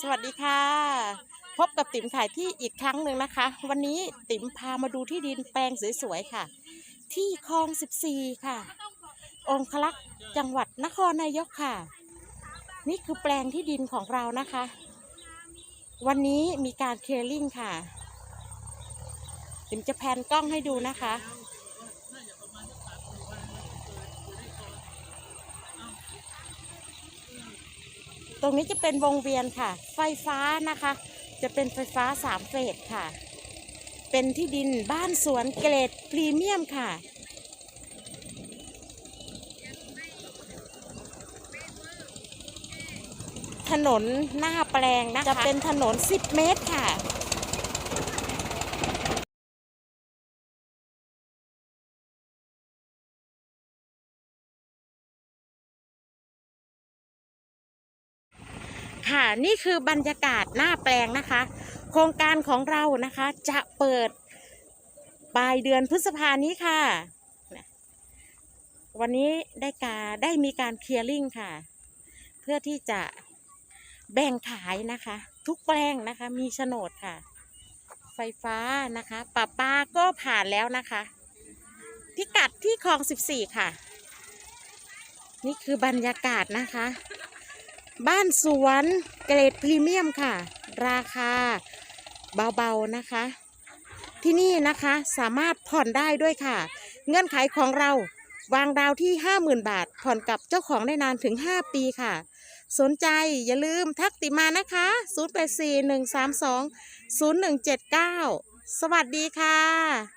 สวัสดีค่ะ พบกับติ๋มถ่ายที่อีกครั้งหนึ่งนะคะ วันนี้ติ๋มพามาดูที่ดินแปลงสวยๆค่ะ ที่คลอง 14 ค่ะ องคลักษ์จังหวัดนครนายกค่ะ นี่คือแปลงที่ดินของเรานะคะ วันนี้มีการเคลียร์ลิงค่ะ ติ๋มจะแพนกล้องให้ดูนะคะ ตรงนี้จะเป็นวงเวียนค่ะ ไฟฟ้านะคะ จะเป็นไฟฟ้าสามเฟสค่ะ เป็นที่ดินบ้านสวนเกรดพรีเมียมค่ะถนนหน้าแปลงนะคะจะเป็นถนน 10 เมตรค่ะ ค่ะ นี่คือบรรยากาศหน้าแปลงนะคะ โครงการของเรานะคะจะเปิดปลายเดือนพฤษภานี้ค่ะ วันนี้ได้การได้มีการเคลียร์ลิงค่ะ เพื่อที่จะแบ่งขายนะคะ ทุกแปลงนะคะมีโฉนดค่ะ ไฟฟ้านะคะปะปาก็ผ่านแล้วนะคะ พิกัดที่คลอง 14 ค่ะ นี่คือบรรยากาศนะคะ บ้านสวนเกรดพรีเมียมค่ะ ราคาเบาๆนะคะ ที่นี่นะคะสามารถผ่อนได้ด้วยค่ะ เงื่อนไขของเราวางดาวที่ 50,000 บาท ผ่อนกับเจ้าของได้นานถึง 5 ปีค่ะ สนใจอย่าลืมทักติมานะคะ 0841320179 สวัสดีค่ะ